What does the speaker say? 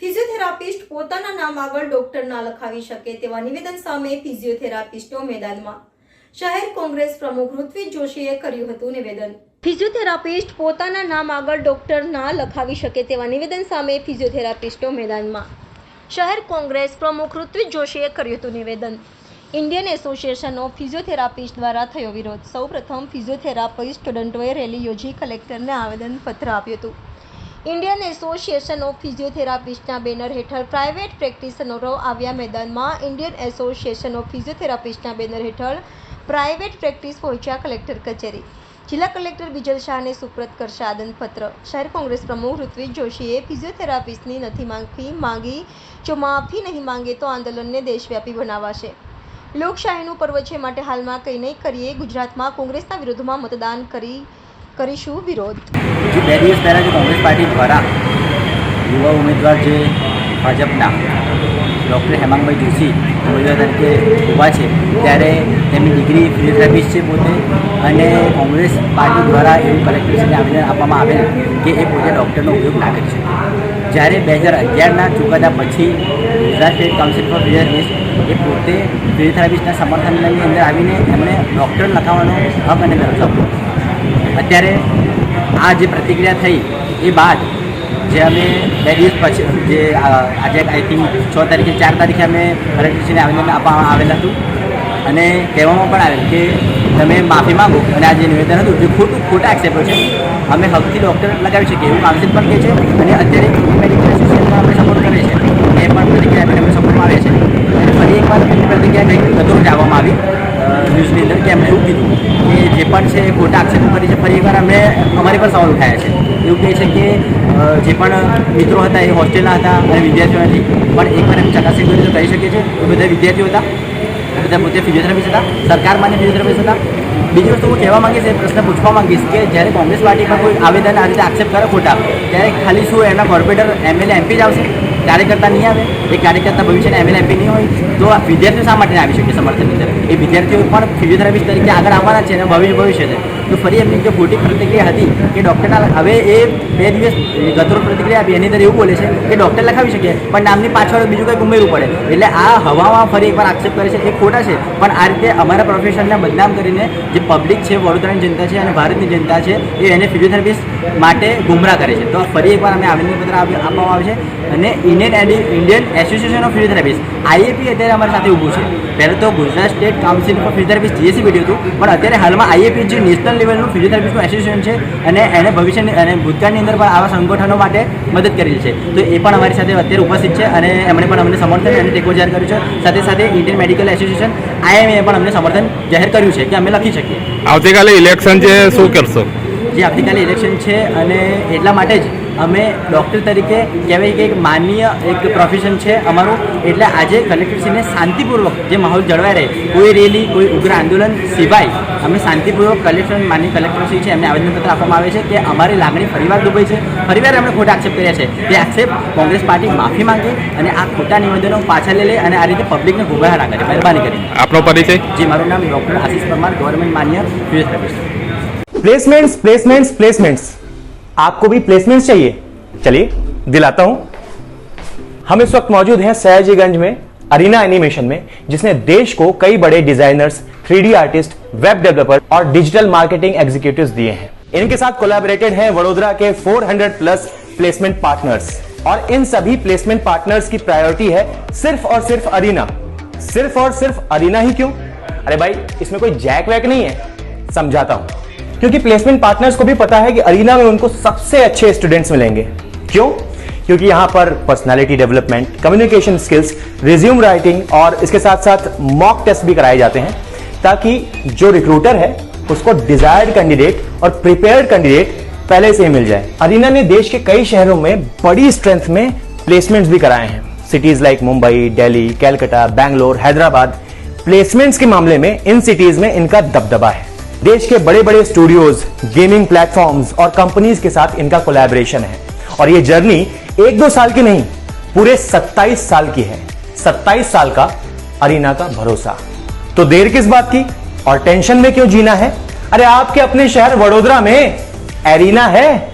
Physiotherapist પોતાના નામ આગળ ડોક્ટર ના લખાવી શકે તેવા નિવેદન સામે ફિઝિયોથેરાપિસ્ટો મેદાનમાં. શહેર કોંગ્રેસ પ્રમુખ ઋત્વિક જોશીએ કર્યું હતું નિવેદન. ફિઝિયોથેરાપિસ્ટ પોતાના નામ આગળ ડોક્ટર ના લખાવી શકે તેવા નિવેદન સામે ફિઝિયોથેરાપિસ્ટો મેદાનમાં. શહેર કોંગ્રેસ પ્રમુખ ઋત્વિક જોશીએ કર્યું હતું નિવેદન. ઇન્ડિયન એસોસિએશન ઓફ ફિઝિયોથેરાપિસ્ટ દ્વારા થયો વિરોધ. સૌપ્રથમ ફિઝિયોથેરાપિસ્ટ સ્ટુડન્ટોએ રેલી યોજી કલેક્ટરને આવેદનપત્ર આપ્યું હતું. ઇન્ડિયન એસોસિએશન ઓફ ફિઝિયોથેરાપિસ્ટના બેનર હેઠળ પ્રાઇવેટ પ્રેક્ટિશનરો આવ્યા મેદાનમાં ઇન્ડિયન એસોસિએશન ઓફ ફિઝિયોથેરાપિસ્ટના બેનર હેઠળ પ્રાઇવેટ પ્રેક્ટિસ પહોંચ્યા કલેક્ટર કચેરી. જિલ્લા કલેક્ટર બિજલ શાહને સુપ્રત કરશે આદનપત્ર શહેર કોંગ્રેસ પ્રમુખ ઋત્વિક જોશીએ ફિઝિયોથેરાપિસ્ટની નથી માંગી માંગી, જો માફી નહીં માંગે તો આંદોલનને દેશવ્યાપી બનાવાશે. લોકશાહીનું પર્વ છે માટે હાલમાં કંઈ નહીં કરીએ. ગુજરાતમાં કોંગ્રેસના વિરોધમાં મતદાન કરી, કરીશું વિરોધ. જે બે દિવસ પહેલાં જે કોંગ્રેસ પાર્ટી દ્વારા યુવા ઉમેદવાર જે ભાજપના ડૉક્ટર હેમાંગભાઈ જોશી, ઉમેદવાર તરીકે ઊભા છે, ત્યારે તેમની ડિગ્રી ફિઝિયોથેરાપિસ્ટ છે પોતે અને કોંગ્રેસ પાર્ટી દ્વારા એવું કલેક્ટરશ્રીને આવેદન આપવામાં આવેલ કે એ પોતે ડૉક્ટરનો ઉપયોગ ના કરી શકે. જ્યારે બે હજાર અગિયારના ચુકાદા પછી Gujarat state council for physiotherapist એ પોતે ફિઝિયોથેરાપિસ્ટના સમર્થનની અંદર આવીને એમણે ડૉક્ટર લખાવવાનો હક અને દરજ્જો આપ્યો. અત્યારે આ જે પ્રતિક્રિયા થઈ એ બાદ જે અમે બે દિવસ પછી, જે આજે આઈ થિંક છ તારીખે, ચાર તારીખે અમે કલેક્ટરશ્રીને આવેદન આપવામાં આવેલ હતું. અને કહેવામાં પણ આવેલ કે તમે માફી માગો. અને આ જે નિવેદન હતું, જે ખોટું, ખોટા આક્ષેપો છે, અમે હકથી ડૉક્ટર લગાવી શકીએ એવું કાઉન્સિલ પણ કહે છે. અને અત્યારે મેડિકલ એસોસિએશનમાં આપણે સપોર્ટ કરીએ છીએ એ પણ પ્રતિક્રિયા આપીને અમે સપોર્ટમાં આવ્યા છે અને ફરી એકવાર એની પ્રતિક્રિયા કંઈક ગતોર જાવામાં આવી અ, ન્યૂઝની અંદર કે એમણે એવું કીધું કે જે પણ છે એ ખોટા આક્ષેપો કરી અમે અમારી પર સવાલ ઉઠાયા છે. એવું કહે છે કે જે પણ મિત્રો હતા એ હોસ્ટેલના હતા અને વિદ્યાર્થીઓ નથી. પણ એકવાર એમ ચકાસણી કરી તો કહી શકીએ છીએ, એ બધા વિદ્યાર્થીઓ હતા બધા પોતે ફિઝિયોથેરાપિસ્ટ હતા, સરકાર માન્ય ફિઝિયોથેરાપિસ્ટ હતા. બીજી વસ્તુ હું કહેવા માંગીશ, એ પ્રશ્ન પૂછવા માંગીશ કે જ્યારે કોંગ્રેસ પાર્ટીમાં કોઈ આવેદન આ રીતે આક્ષેપ કરે ખોટા, ત્યારે ખાલી શું એના કોર્પોરેટર એમએલએ એમપી જ આવશે? કાર્યકર્તા નહીં આવે? એ કાર્યકર્તા ભવિષ્યના એમએલએ એમપી નહીં હોય? તો આ વિદ્યાર્થીઓ શા માટે આવી શકે સમર્થનની અંદર એ વિદ્યાર્થીઓ પણ ફિઝિયોથેરાપિસ્ટ તરીકે આગળ આવવાના છે અને ભવિષ્ય ભવિષ્ય છે. તો ફરી એમની જે ખોટી પ્રતિક્રિયા હતી કે ડૉક્ટરના હવે એ બે દિવસ ગતરો પ્રતિક્રિયા આપી, એની અંદર એવું બોલે છે કે ડૉક્ટર લખાવી શકે, પણ નામની પાછળ બીજું કંઈક ઉમેરવું પડે. એટલે આ હવામાં ફરી એકવાર આક્ષેપ કરે છે, એ ખોટા છે. પણ આ રીતે અમારા પ્રોફેશનને બદનામ કરીને જે પબ્લિક છે, વડોદરાની જનતા છે અને ભારતની જનતા છે, એ એને ફિઝિયોથેરાપિસ્ટ માટે ગુમરાહ કરે છે. તો ફરી એકવાર અમે આવેદનપત્ર આપ- આપવામાં આવે છે. અને Indian Indian association of physiotherapist IAP અત્યારે અમારી સાથે ઊભું છે. પહેલાં તો Gujarat state council for physiotherapist GAC BD હતું, પણ અત્યારે હાલમાં આઈએપી જે નેશનલ લેવલનું ફિઝિયોથેરાપિસ્ટનું એસોસિએશન છે અને એને ભવિષ્યની અને ભૂતકાળની અંદર પણ આવા સંગઠનો માટે મદદ કરેલી છે. તો એ પણ અમારી સાથે અત્યારે ઉપસ્થિત છે અને એમણે પણ અમને સમર્થન અને ટેકો જાહેર કર્યું છે. સાથે સાથે ઇન્ડિયન મેડિકલ એસોસિએશન આઈએમએ પણ અમને સમર્થન જાહેર કર્યું છે કે અમે લખી શકીએ. આવતીકાલે ઇલેક્શન છે શું કરશો? જે આવતીકાલે ઇલેક્શન છે અને એટલા માટે જ અમે ડૉક્ટર તરીકે કહેવાય કે એક માન્ય એક પ્રોફેશન છે અમારું. એટલે આજે કલેક્ટરશ્રીને શાંતિપૂર્વક જે માહોલ જળવાઈ રહે કોઈ રેલી કોઈ ઉગ્ર આંદોલન સિવાય અમે શાંતિપૂર્વક કલેક્ટર માન્ય કલેક્ટરશ્રી છે એમને આવેદનપત્ર આપવામાં આવે છે કે અમારી લાગણી ફરીવાર દુભાઈ છે. ફરીવાર એમણે ખોટા આક્ષેપ કર્યા છે. તે આક્ષેપ કોંગ્રેસ પાર્ટી માફી માંગે અને આ ખોટા નિવેદનો પાછા લઈ લે અને આ રીતે પબ્લિકને ગુમરાહ ના કરે. મહેરબાની કરી આપનો પરિચય? જે મારું નામ ડૉક્ટર આશીષ પરમાર ગવર્મેન્ટ માન્ય પ્લેસમેન્ટ્સ પ્લેસમેન્ટ્સ પ્લેસમેન્ટ્સ आपको भी प्लेसमेंट चाहिए। चलिए, दिलाता हूँ। हम इस वक्त मौजूद हैं सयाजीगंज में, अरीना एनिमेशन में, जिसने देश को कई बड़े designers 3D artist web developer और डिजिटल मार्केटिंग एग्जीक्यूटिव दिए हैं। इनके साथ कोलैबोरेटेड हैं वडोदरा के 400 प्लस प्लेसमेंट पार्टनर्स और इन सभी प्लेसमेंट पार्टनर्स की प्रायोरिटी है सिर्फ़ और सिर्फ़ अरीना। सिर्फ़ और सिर्फ़ अरीना ही क्यों? अरे भाई, इसमें कोई जैक वैक नहीं है। समझाता हूँ। क्योंकि प्लेसमेंट पार्टनर्स को भी पता है कि अरीना में उनको सबसे अच्छे स्टूडेंट्स मिलेंगे। क्यों? क्योंकि यहाँ पर personality development communication skills resume writing और इसके साथ साथ मॉक टेस्ट भी कराए जाते हैं ताकि जो रिक्रूटर है, उसको डिजायर्ड कैंडिडेट और प्रिपेयर्ड कैंडिडेट पहले से ही मिल जाए। अरीना ने देश के कई शहरों में बड़ी स्ट्रेंथ में प्लेसमेंट्स भी कराए हैं। Cities like Mumbai Delhi Calcutta Bangalore Hyderabad placements के मामले में इन सिटीज़ में इनका दबदबा है। देश के बड़े बड़े स्टूडियोज गेमिंग प्लेटफॉर्म्स और कंपनीज़ के साथ इनका कोलैबोरेशन है। और ये जर्नी एक दो साल की नहीं, पूरे 27 साल की है। 27 साल का अरीना का भरोसा। तो देर किस बात की? और टेंशन में क्यों जीना है? अरे आपके अपने शहर वडोदरा में एरीना है।